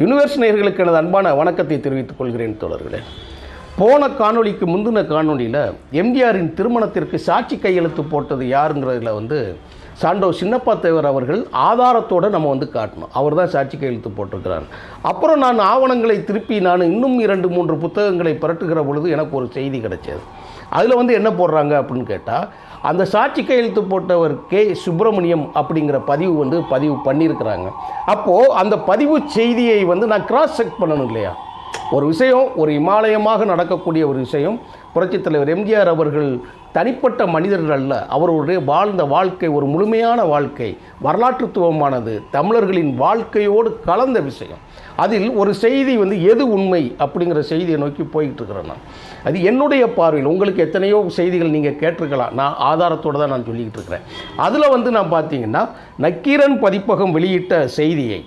Universe நேர்களுக்கு எனது அன்பான வணக்கத்தை தெரிவித்துக் கொள்கிறேன் தோழர்களே. போன காணொளிக்கு முந்தின காணொலியில் எம்ஜிஆரின் திருமணத்திற்கு சாட்சி கையெழுத்து போட்டது யாருங்கிறதுல வந்து சாண்டோ சின்னப்பா தேவர் அவர்கள் ஆதாரத்தோடு நம்ம வந்து காட்டணும். அவர் தான் சாட்சி கையெழுத்து போட்டிருக்கிறார். அப்புறம் நான் ஆவணங்களை திருப்பி நான் இன்னும் இரண்டு மூன்று புத்தகங்களை புரட்டுகிற பொழுது எனக்கு ஒரு செய்தி கிடைச்சது. அதில் வந்து என்ன போடுறாங்க அப்படின்னு கேட்டால் அந்த சாட்சி கையெழுத்து போட்டவர் கே சுப்பிரமணியம் அப்படிங்கிற பதிவு வந்து பதிவு பண்ணியிருக்கிறாங்க. அப்போது அந்த பதிவு செய்தியை வந்து நான் கிராஸ் செக் பண்ணணும் இல்லையா? ஒரு விஷயம் ஒரு இமாலயமாக நடக்கக்கூடிய ஒரு விஷயம் புரட்சித் தலைவர் எம்ஜிஆர் அவர்கள் தனிப்பட்ட மனிதர்கள் அல்ல. அவர்களுடைய வாழ்ந்த வாழ்க்கை ஒரு முழுமையான வாழ்க்கை. வரலாற்றுத்துவமானது. தமிழர்களின் வாழ்க்கையோடு கலந்த விஷயம். அதில் ஒரு செய்தி வந்து எது உண்மை அப்படிங்கிற செய்தியை நோக்கி போய்கிட்டு இருக்கிறேன் நான். அது என்னுடைய பார்வையில் உங்களுக்கு எத்தனையோ செய்திகள் நீங்கள் கேட்டிருக்கலாம். நான் ஆதாரத்தோடு தான் நான் சொல்லிக்கிட்டு இருக்கிறேன் அதில் வந்து நான் பார்த்தீங்கன்னா நக்கீரன் பதிப்பகம் வெளியிட்ட செய்தியை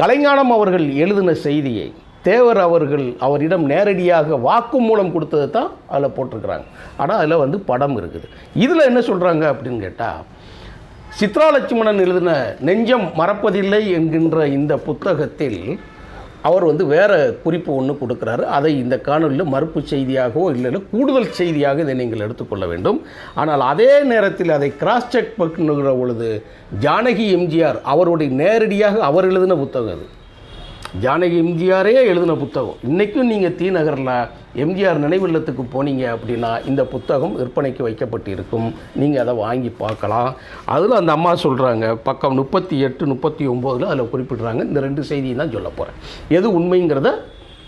கலைஞானம் அவர்கள் எழுதின செய்தியை தேவர் அவர்கள் அவரிடம் நேரடியாக வாக்கு மூலம் கொடுத்தது தான் அதில் போட்டிருக்கிறாங்க. ஆனால் அதில் வந்து படம் இருக்குது. இதில் என்ன சொல்கிறாங்க அப்படின்னு கேட்டால் சித்ரா லட்சுமணன் எழுதின நெஞ்சம் மறப்பதில்லை என்கின்ற இந்த புத்தகத்தில் அவர் வந்து வேறு குறிப்பு ஒன்று கொடுக்குறாரு. அதை இந்த காணொலியில் மறுப்பு செய்தியாகவோ இல்லை கூடுதல் செய்தியாக இதை நீங்கள் எடுத்துக்கொள்ள வேண்டும். ஆனால் அதே நேரத்தில் அதை கிராஸ் செக் பண்ணுகிற பொழுது ஜானகி எம்ஜிஆர் அவருடைய நேரடியாக அவர் எழுதின புத்தகம் அது. ஜானகி எம்ஜிஆரே எழுதின புத்தகம். இன்றைக்கும் நீங்கள் தி நகரில் எம்ஜிஆர் நினைவில்லத்துக்கு போனீங்க அப்படின்னா இந்த புத்தகம் விற்பனைக்கு வைக்கப்பட்டு இருக்கும் நீங்கள் அதை வாங்கி பார்க்கலாம். அதில் அந்த அம்மா சொல்கிறாங்க பக்கம் முப்பத்தி எட்டு முப்பத்தி ஒம்போதில் அதில் குறிப்பிடுறாங்க. இந்த ரெண்டு செய்தியும் தான் சொல்ல போகிறேன் எது உண்மைங்கிறத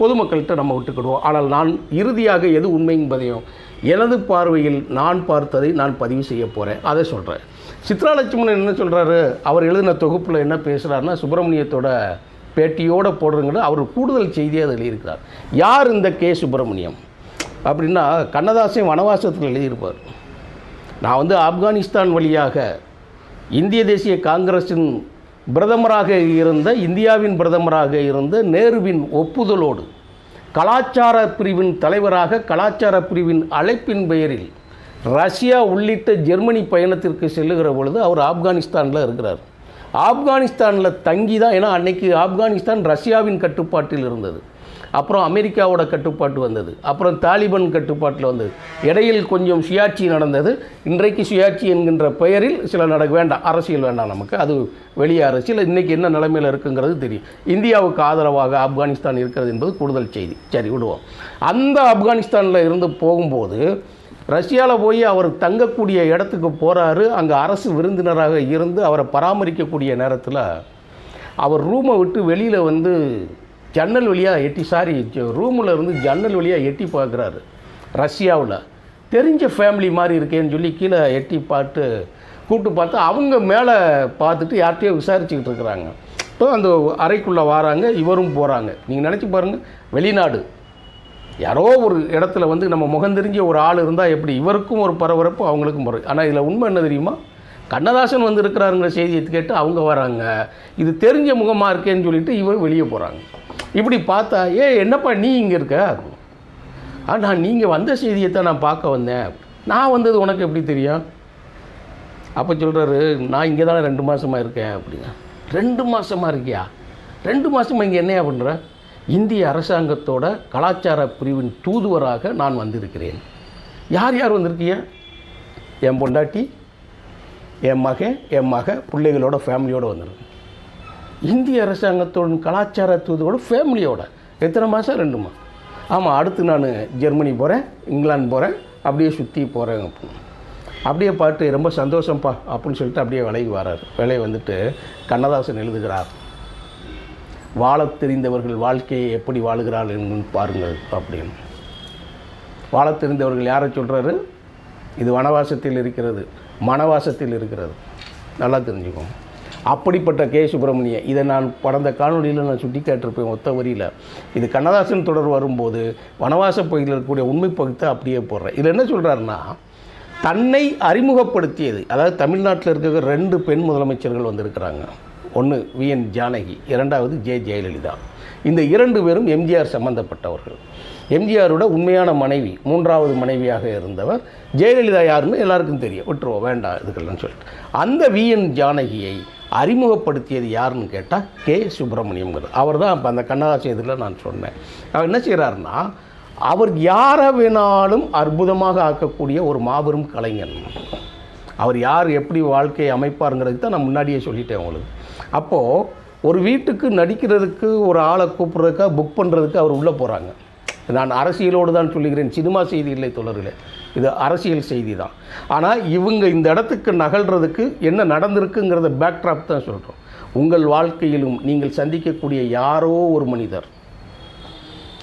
பொதுமக்கள்கிட்ட நம்ம விட்டுக்கிடுவோம். ஆனால் நான் இறுதியாக எது உண்மை என்பதையும் எனது பார்வையில் நான் பார்த்ததை நான் பதிவு செய்ய போகிறேன் அதை சொல்கிறேன் சித்ரா லட்சுமணன் என்ன சொல்கிறாரு அவர் எழுதின தொகுப்பில் என்ன பேசுகிறாருன்னா சுப்பிரமணியத்தோட பேட்டியோடு போடுறங்கிற அவர் கூடுதல் செய்தியாக அதில் எழுதியிருக்கிறார். யார் இந்த கே. சுப்பிரமணியம்? அப்படின்னா கண்ணதாசன் வனவாசத்தில் எழுதியிருப்பார். நான் வந்து ஆப்கானிஸ்தான் வழியாக இந்திய தேசிய காங்கிரஸின் பிரதமராக இருந்த இந்தியாவின் பிரதமராக இருந்த நேருவின் ஒப்புதலோடு கலாச்சார பிரிவின் தலைவராக கலாச்சார பிரிவின் அழைப்பின் பெயரில் ரஷ்யா உள்ளிட்ட ஜெர்மனி பயணத்திற்கு செல்லுகிற பொழுது அவர் ஆப்கானிஸ்தானில் இருக்கிறார். ஆப்கானிஸ்தானில் தங்கி தான் ஏன்னா அன்றைக்கு ஆப்கானிஸ்தான் ரஷ்யாவின் கட்டுப்பாட்டில் இருந்தது. அப்புறம் அமெரிக்காவோட கட்டுப்பாட்டு வந்தது. அப்புறம் தாலிபான் கட்டுப்பாட்டில் வந்தது. இடையில் கொஞ்சம் சுயாட்சி நடந்தது. இன்றைக்கு சுயாட்சி என்கின்ற பெயரில் சில நடக்க வேண்டாம் அரசியல் வேண்டாம் நமக்கு. அது வெளியே அரசியல். இன்றைக்கி என்ன நிலைமையில் இருக்குங்கிறது தெரியும். இந்தியாவுக்கு ஆதரவாக ஆப்கானிஸ்தான் இருக்கிறது என்பது கூடுதல் செய்தி. சரி விடுவோம். அந்த ஆப்கானிஸ்தானில் இருந்து போகும்போது ரஷ்யாவில் போய் அவர் தங்கக்கூடிய இடத்துக்கு போகிறாரு அங்கே அரசு விருந்தினராக இருந்து அவரை பராமரிக்கக்கூடிய நேரத்தில் அவர் ரூமை விட்டு வெளியில் வந்து ஜன்னல் வழியாக எட்டி சாரி ரூமில் இருந்து ஜன்னல் வழியாக எட்டி பார்க்குறாரு ரஷ்யாவில். தெரிஞ்ச ஃபேமிலி மாதிரி இருக்கேன்னு சொல்லி கீழே எட்டி பார்த்து கூப்பிட்டு பார்த்தா அவங்க மேலே பார்த்துட்டு யார்கிட்டயோ விசாரிச்சுக்கிட்டு இருக்கிறாங்க. இப்போ அந்த அறைக்குள்ளே வராங்க இவரும் போகிறாங்க நீங்கள் நினச்சி பாருங்கள் வெளிநாடு. யாரோ ஒரு இடத்துல வந்து நம்ம முகம் தெரிஞ்ச ஒரு ஆள் இருந்தால் எப்படி? இவருக்கும் ஒரு பரபரப்பு அவங்களுக்கும் பரவ ஆனால் இதில் உண்மை என்ன தெரியுமா? கண்ணதாசன் வந்து இருக்கிறாருங்கிற செய்தியை கேட்டு அவங்க வராங்க. இது தெரிஞ்ச முகமாக இருக்கேன்னு சொல்லிட்டு இவர் வெளியே போகிறாங்க இப்படி பார்த்தா ஏ என்னப்பா நீ இங்கே இருக்க? ஆ நான் நீங்கள் வந்த செய்தியை தான் நான் பார்க்க வந்தேன். நான் வந்தது உனக்கு எப்படி தெரியும்? அப்போ சொல்கிறாரு நான் இங்கே தானே ரெண்டு மாதமாக இருக்கேன் அப்படிங்க ரெண்டு மாதமாக இருக்கியா? ரெண்டு மாதமாக இங்கே என்னையா பண்ணுற இந்திய அரசாங்கத்தோட கலாச்சார பிரிவின் தூதுவராக நான் வந்திருக்கிறேன். யார் யார் வந்திருக்கீங்க? என் பொண்டாட்டி என் மகன் என் மக பிள்ளைகளோட ஃபேமிலியோடு வந்திருக்கேன். இந்திய அரசாங்கத்தோட கலாச்சார தூதுவோட ஃபேமிலியோட எத்தனை மாதம் ரெண்டு மாதம் ஆமாம் அடுத்து நான் ஜெர்மனி போகிறேன் இங்கிலாந்து போகிறேன் அப்படியே சுற்றி போகிறேன் அப்படின்னு அப்படியே பாட்டு ரொம்ப சந்தோஷம்ப்பா அப்படின்னு சொல்லிட்டு அப்படியே விலைக்கு வராரு. விலை வந்துட்டு கண்ணதாசன் எழுதுகிறார். வாழத் தெரிந்தவர்கள் வாழ்க்கையை எப்படி வாழுகிறார்கள் என்று பாருங்கள் அப்படின்னு. வாழத் தெரிந்தவர்கள் யாரை சொல்கிறாரு இது வனவாசத்தில் இருக்கிறது மனவாசத்தில் இருக்கிறது. நல்லா தெரிஞ்சுக்கோங்க. அப்படிப்பட்ட கே. சுப்பிரமணிய இதை நான் கடந்த காணொலியில் நான் சுட்டி காட்டிருப்பேன் ஒத்த வரியில். இது கண்ணதாசன் தொடர் வரும்போது வனவாச பகுதியில் இருக்கக்கூடிய உண்மை பகுத்தை அப்படியே போடுறேன். இதில் என்ன சொல்கிறாருன்னா தன்னை அறிமுகப்படுத்தியது அதாவது தமிழ்நாட்டில் இருக்கிற ரெண்டு பெண் முதலமைச்சர்கள் வந்திருக்கிறாங்க. ஒன்று வி என் ஜானகி இரண்டாவது ஜெ ஜெயலலிதா. இந்த இரண்டு பேரும் எம்ஜிஆர் சம்பந்தப்பட்டவர்கள். எம்ஜிஆரோட உண்மையான மனைவி மூன்றாவது மனைவியாக இருந்தவர். ஜெயலலிதா யாருன்னு எல்லாருக்கும் தெரியும். விட்டுருவோம் வேண்டாம் இதுக்கெல்லாம் சொல்லிட்டு. அந்த வி என் ஜானகியை அறிமுகப்படுத்தியது யாருன்னு கேட்டால் கே சுப்பிரமணியம்ங்கிறது. அவர் தான் இப்போ அந்த கண்ணதாசன் இதில் நான் சொன்னேன். அவர் என்ன செய்கிறாருன்னா அவர் யாரை வேணாலும் அற்புதமாக ஆக்கக்கூடிய ஒரு மாபெரும் கலைஞன். அவர் யார் எப்படி வாழ்க்கையை அமைப்பாருங்கிறது தான் நான் முன்னாடியே சொல்லிட்டேன் உங்களுக்கு. அப்போது ஒரு வீட்டுக்கு நடிக்கிறதுக்கு ஒரு ஆளை கூப்பிட்றதுக்காக புக் பண்ணுறதுக்கு அவர் உள்ளே போகிறாங்க நான் அரசியலோடு தான் சொல்லுகிறேன். சினிமா செய்தி இல்லை தொடர்களே இது அரசியல் செய்தி தான். ஆனால் இவங்க இந்த இடத்துக்கு நகல்றதுக்கு என்ன நடந்திருக்குங்கிறத பேக்ட்ராப் தான் சொல்கிறோம் உங்கள் வாழ்க்கையிலும் நீங்கள் சந்திக்கக்கூடிய யாரோ ஒரு மனிதர்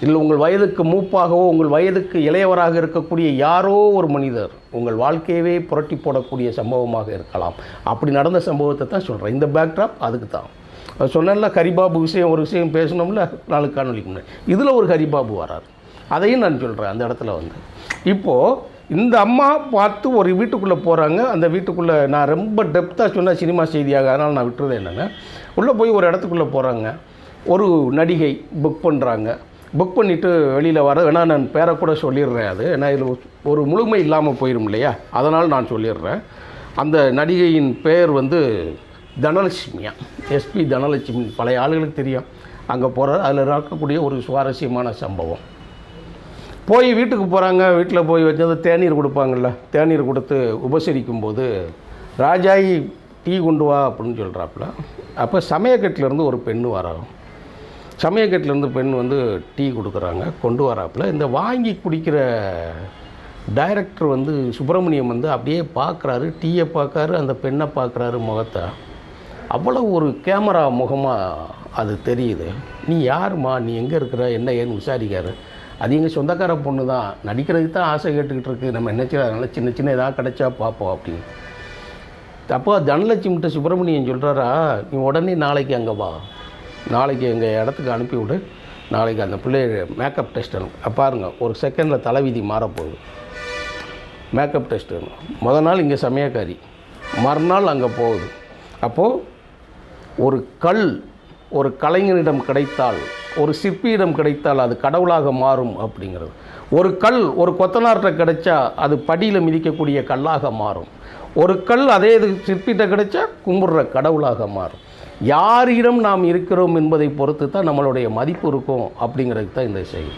இல்லை உங்கள் வயதுக்கு மூப்பாகவோ உங்கள் வயதுக்கு இளையவராக இருக்கக்கூடிய யாரோ ஒரு மனிதர் உங்கள் வாழ்க்கையவே புரட்டி போடக்கூடிய சம்பவமாக இருக்கலாம். அப்படி நடந்த சம்பவத்தை தான் சொல்கிறேன் இந்த பேக்ட்ராப் அதுக்கு தான். சொன்னேன்ல ஹரிபாபு விஷயம் ஒரு விஷயம் பேசணும்ல நாலு காணொலிக்கு முன்னாடி. இதில் ஒரு ஹரிபாபு வரார். அதையும் நான் சொல்கிறேன் அந்த இடத்துல வந்து. இப்போது இந்த அம்மா பார்த்து ஒரு வீட்டுக்குள்ளே போகிறாங்க அந்த வீட்டுக்குள்ளே நான் ரொம்ப டெப்த்தாக சொன்ன சினிமா செய்தியாக அதனால் நான் விட்டுறது என்னென்னா உள்ளே போய் ஒரு இடத்துக்குள்ளே போகிறாங்க ஒரு நடிகை புக் பண்ணுறாங்க புக் பண்ணிவிட்டு வெளியில் வர வேணால் நான் பேரை கூட சொல்லிடுறேன் அது. ஏன்னா இதில் ஒரு முழுமை இல்லாமல் போயிடும் இல்லையா? அதனால் நான் சொல்லிடுறேன். அந்த நடிகையின் பெயர் வந்து தனலட்சுமியா. எஸ்பி தனலட்சுமி. பழைய ஆளுகளுக்கு தெரியும். அங்கே போகிற அதில் நடக்கக்கூடிய ஒரு சுவாரஸ்யமான சம்பவம். போய் வீட்டுக்கு போகிறாங்க வீட்டில் போய் வச்சது தேநீர் கொடுப்பாங்கள்ல தேநீர் கொடுத்து உபசரிக்கும் போது ராஜாயி டீ கொண்டு வா அப்படின்னு சொல்கிறாப்புல அப்போ சமயக்கட்டிலேருந்து ஒரு பெண்ணு வரோம் சமயக்கட்டிலேருந்து பெண் வந்து டீ கொடுக்குறாங்க கொண்டு வராப்புல. இந்த வாங்கி குடிக்கிற டைரக்டர் வந்து சுப்பிரமணியம் வந்து அப்படியே பார்க்குறாரு டீயை பார்க்குறாரு அந்த பெண்ணை பார்க்குறாரு முகத்தை. அவ்வளோ ஒரு கேமரா முகமாக அது தெரியுது. நீ யாரும்மா? நீ எங்கே இருக்கிற? என்ன ஏன்னு விசாரிக்காரு. அது எங்கள் சொந்தக்கார பொண்ணு தான். நடிக்கிறதுக்கு தான் ஆசை கேட்டுக்கிட்டு இருக்கு. நம்ம என்ன செய்யலாம் அதனால் சின்ன சின்ன ஏதாவது கிடைச்சா பார்ப்போம் அப்படின்னு. அப்போ தனலட்சுமிட்ட சுப்பிரமணியன் சொல்கிறாரா நீ உடனே நாளைக்கு அங்கே வா. நாளைக்கு எங்கள் இடத்துக்கு அனுப்பிவிடு நாளைக்கு அந்த பிள்ளைய மேக்கப் டெஸ்ட் பாருங்க ஒரு செகண்டில் தலைவிதி மாறப்போகுது. மேக்கப் டெஸ்ட் முத நாள் இங்கே சமயக்காரி. மறுநாள் அங்கே போகுது. அப்போது ஒரு கல் ஒரு கலைஞனிடம் கிடைத்தால் ஒரு சிற்பியிடம் கிடைத்தால் அது கடவுளாக மாறும் அப்படிங்கிறது. ஒரு கல் ஒரு கொத்தனார்கிட்ட கிடைச்சா அது படியில் மிதிக்கக்கூடிய கல்லாக மாறும். ஒரு கல் அதே இது சிற்பிகிட்ட கிடைச்சா கும்பிட்ற கடவுளாக மாறும். யாரிடம் நாம் இருக்கிறோம் என்பதை பொறுத்து தான் நம்மளுடைய மதிப்பு இருக்கும் அப்படிங்கிறது தான் இந்த செய்தி.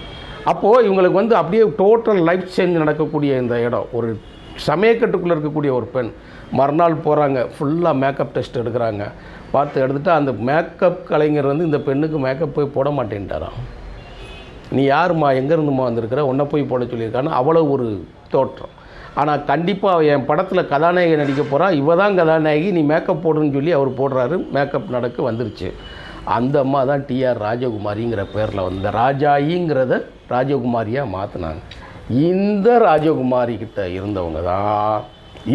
அப்போது இவங்களுக்கு வந்து அப்படியே டோட்டல் லைஃப் சேஞ்ச் நடக்கக்கூடிய இந்த இடம். ஒரு சமயக்கட்டுக்குள்ளே இருக்கக்கூடிய ஒரு பெண். மறுநாள் போகிறாங்க ஃபுல்லாக மேக்கப் டெஸ்ட் எடுக்கிறாங்க. பார்த்து எடுத்துகிட்டு அந்த மேக்கப் கலைஞர் வந்து இந்த பெண்ணுக்கு மேக்கப் போய் போட மாட்டேன்ட்டாராம். நீ யாருமா எங்கேருந்துமா வந்திருக்கிற? உன்னை போய் போட சொல்லியிருக்கான்னு அவ்வளோ ஒரு தோற்றம். ஆனால் கண்டிப்பாக என் படத்தில் கதாநாயகி நடிக்க போகிறா இவ தான் கதாநாயகி. நீ மேக்கப் போடுன்னு சொல்லி அவர் போடுறாரு. மேக்கப் நடக்க வந்துருச்சு. அந்த அம்மா தான் டிஆர் ராஜகுமாரிங்கிற பேரில் வந்த ராஜாயிங்கிறத ராஜகுமாரியாக மாற்றினாங்க இந்த ராஜகுமாரி கிட்ட இருந்தவங்க தான்.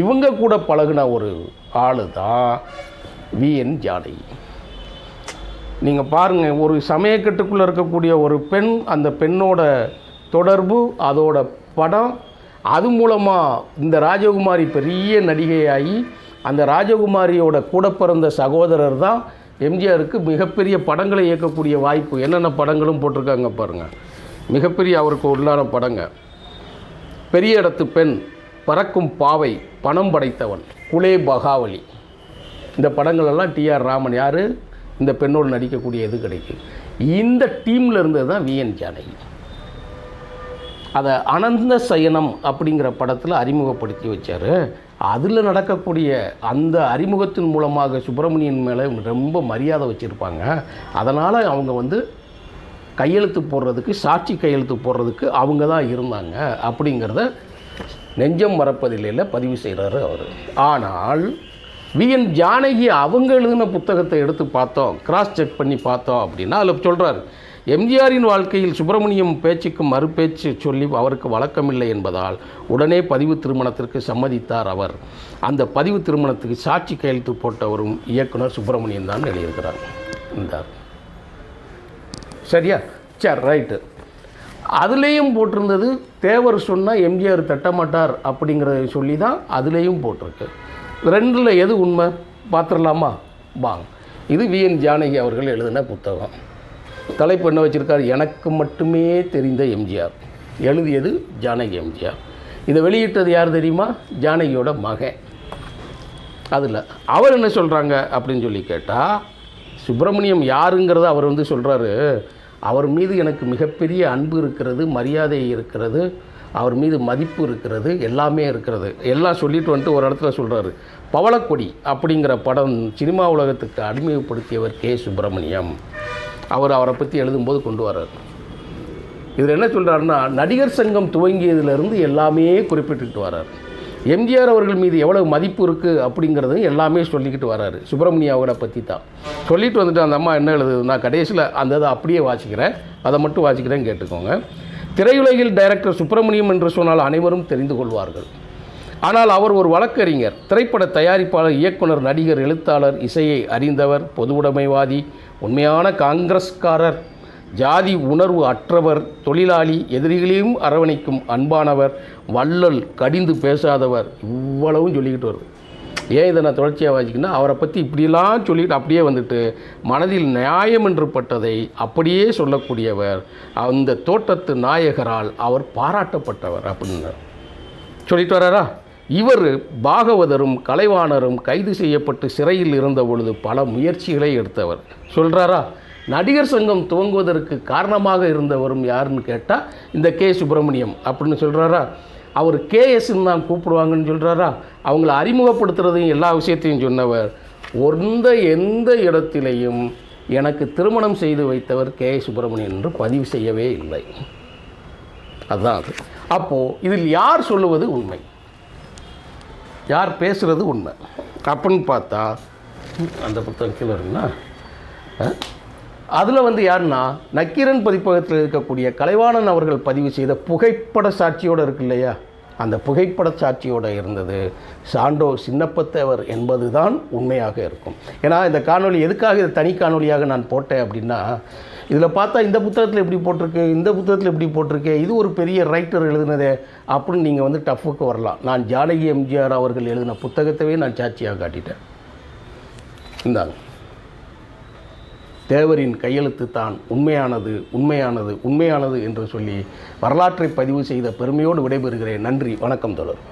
இவங்க கூட பழகுன ஒரு ஆள் தான் விஎன் ஜானகி. நீங்கள் பாருங்கள் ஒரு சமயக்கட்டுக்குள்ளே இருக்கக்கூடிய ஒரு பெண் அந்த பெண்ணோட தொடர்பு அதோட படம் அது மூலமாக இந்த ராஜகுமாரி பெரிய நடிகையாகி அந்த ராஜகுமாரியோட கூட பிறந்த சகோதரர் தான் எம்ஜிஆருக்கு மிகப்பெரிய படங்களை இயக்கக்கூடிய வாய்ப்பு. என்னென்ன படங்களும் போட்டிருக்காங்க பாருங்கள் மிகப்பெரிய அவருக்கு உள்ளான படங்க. பெரிய இடத்து பெண் பறக்கும் பாவை பணம் படைத்தவன் குலே பகாவலி. இந்த படங்களெல்லாம் டிஆர் ராமன் யார்? இந்த பெண்ணோடு நடிக்கக்கூடிய இது கிடைக்கும் இந்த டீமில் இருந்தது தான் விஎன் ஜானகி. அதை அனந்த சயனம் அப்படிங்கிற படத்தில் அறிமுகப்படுத்தி வச்சார். அதில் நடக்கக்கூடிய அந்த அறிமுகத்தின் மூலமாக சுப்பிரமணியன் மேலே ரொம்ப மரியாதை வச்சுருப்பாங்க. அதனால் அவங்க வந்து கையெழுத்து போடுறதுக்கு சாட்சி கையெழுத்து போடுறதுக்கு அவங்க தான் இருந்தாங்க அப்படிங்கிறத நெஞ்சம் மறப்பதில்லையில் பதிவு செய்கிறாரு அவர். ஆனால் விஎன் ஜானகி அவங்க எழுதின புத்தகத்தை எடுத்து பார்த்தோம் கிராஸ் செக் பண்ணி பார்த்தோம் அப்படின்னா அதில் சொல்கிறாரு எம்ஜிஆரின் வாழ்க்கையில் சுப்பிரமணியம் பேச்சுக்கு மறுபேச்சு சொல்லி அவருக்கு வழக்கமில்லை என்பதால் உடனே பதிவு திருமணத்திற்கு சம்மதித்தார் அவர். அந்த பதிவு திருமணத்துக்கு சாட்சி கையெழுத்து போட்டவரும் இயக்குனர் சுப்பிரமணியன் தான் எழுதியிருக்கிறார் என்றார் சரியா? சரி ரைட்டு. அதுலேயும் போட்டிருந்தது தேவர் சொன்னால் எம்ஜிஆர் தட்டமாட்டார் அப்படிங்கிறத சொல்லி தான் அதுலேயும் போட்டிருக்கு. ரெண்டில் எது உண்மை? பார்த்துடலாமா? வாங்க. இது விஎன் ஜானகி அவர்கள் எழுதின புத்தகம். தலைப்பு என்ன வச்சுருக்காரு? எனக்கு மட்டுமே தெரிந்த எம்ஜிஆர். எழுதியது ஜானகி எம்ஜிஆர். இதை வெளியிட்டது யார் தெரியுமா? ஜானகியோட மகன். அதில் அவர் என்ன சொல்கிறாங்க அப்படின்னு சொல்லி கேட்டால் சுப்பிரமணியம் யாருங்கிறத அவர் வந்து சொல்கிறாரு அவர் மீது எனக்கு மிகப்பெரிய அன்பு இருக்கிறது மரியாதை இருக்கிறது அவர் மீது மதிப்பு இருக்கிறது எல்லாமே இருக்கிறது. எல்லாம் சொல்லிட்டு வந்துட்டு ஒரு இடத்துல சொல்கிறாரு பவளக்கொடி அப்படிங்கிற படம் சினிமா உலகத்துக்கு அடிமைப்படுத்தியவர் கே. சுப்பிரமணியம். அவர் அவரை பற்றி எழுதும்போது கொண்டு வர்றார். இதில் என்ன சொல்கிறாருன்னா நடிகர் சங்கம் துவங்கியதிலிருந்து எல்லாமே குறிப்பிட்டுக்கிட்டு வர்றார். எம்ஜிஆர் அவர்கள் மீது எவ்வளவு மதிப்பு இருக்குது அப்படிங்கிறது எல்லாமே சொல்லிக்கிட்டு வராரு சுப்பிரமணியாவோட பற்றி தான் சொல்லிட்டு வந்துட்டு அந்த அம்மா என்ன எழுதுது? நான் கடைசியில் அந்த இதை அப்படியே வாசிக்கிறேன். அதை மட்டும் வாசிக்கிறேன் கேட்டுக்கோங்க. திரையுலகில் டைரக்டர் சுப்பிரமணியம் என்று சொன்னால் அனைவரும் தெரிந்து கொள்வார்கள். ஆனால் அவர் ஒரு வழக்கறிஞர். திரைப்பட தயாரிப்பாளர் இயக்குனர் நடிகர் எழுத்தாளர் இசையை அறிந்தவர் பொதுவுடைமைவாதி உண்மையான காங்கிரஸ்காரர் ஜாதி உணர்வு அற்றவர் தொழிலாளி எதிரிகளையும் அரவணைக்கும் அன்பானவர் வள்ளல் கடிந்து பேசாதவர் இவ்வளவும் சொல்லிக்கிட்டு வருது. ஏன் இதை நான் தொடர்ச்சியாக வாசிக்கணும்னா அவரை பற்றி இப்படிலாம் சொல்லிட்டு அப்படியே வந்துட்டு மனதில் நியாயம் என்று பட்டதை அப்படியே சொல்லக்கூடியவர் அந்த தோட்டத்து நாயகரால் அவர் பாராட்டப்பட்டவர் அப்படின்னார். சொல்லிட்டு வராரா? இவர் பாகவதரும் கலைவாணரும் கைது செய்யப்பட்டு சிறையில் இருந்த பொழுது பல முயற்சிகளை எடுத்தவர். சொல்கிறாரா நடிகர் சங்கம் துவங்குவதற்கு காரணமாக இருந்தவரும் யாருன்னு கேட்டால் இந்த கே. சுப்பிரமணியம் அப்படின்னு சொல்கிறாரா அவர் கேஎஸ்ன்னு தான் கூப்பிடுவாங்கன்னு சொல்கிறாரா அவங்கள அறிமுகப்படுத்துறதையும் எல்லா விஷயத்தையும் சொன்னவர். ஒந்த எந்த இடத்திலையும் எனக்கு திருமணம் செய்து வைத்தவர் கே. சுப்பிரமணியன் என்று பதிவு செய்யவே இல்லை. அதுதான் அது. அப்போது இதில் யார் சொல்லுவது உண்மை? யார் பேசுகிறது உண்மை. அப்படின்னு பார்த்தா அந்த புத்தகம் கீழே இருக்குன்னா அதில் வந்து யாருன்னா நக்கீரன் பதிப்பகத்தில் இருக்கக்கூடிய கலைவாணன் அவர்கள் பதிவு செய்த புகைப்பட சாட்சியோடு இருக்கு இல்லையா? அந்த புகைப்பட சாட்சியோடு இருந்தது. சாண்டோ சின்னப்பத்தேவர் என்பது தான் உண்மையாக இருக்கும். ஏன்னா இந்த காணொளி எதுக்காக இதை தனி காணொளியாக நான் போட்டேன் அப்படின்னா இதில் பார்த்தா இந்த புத்தகத்தில் எப்படி போட்டிருக்கு இந்த புத்தகத்தில் எப்படி போட்டிருக்கு இது ஒரு பெரிய ரைட்டர் எழுதினதே அப்படின்னு நீங்கள் வந்து டஃப்புக்கு வரலாம். நான் ஜானகி எம்ஜிஆர் அவர்கள் எழுதின புத்தகத்தவே நான் சாட்சியாக காட்டிட்டேன். இந்தாங்க. தேவரின் கையெழுத்து தான் உண்மையானது உண்மையானது உண்மையானது என்று சொல்லி வரலாற்றை பதிவு செய்த பெருமையோடு விடைபெறுகிறேன். நன்றி வணக்கம் தொடர்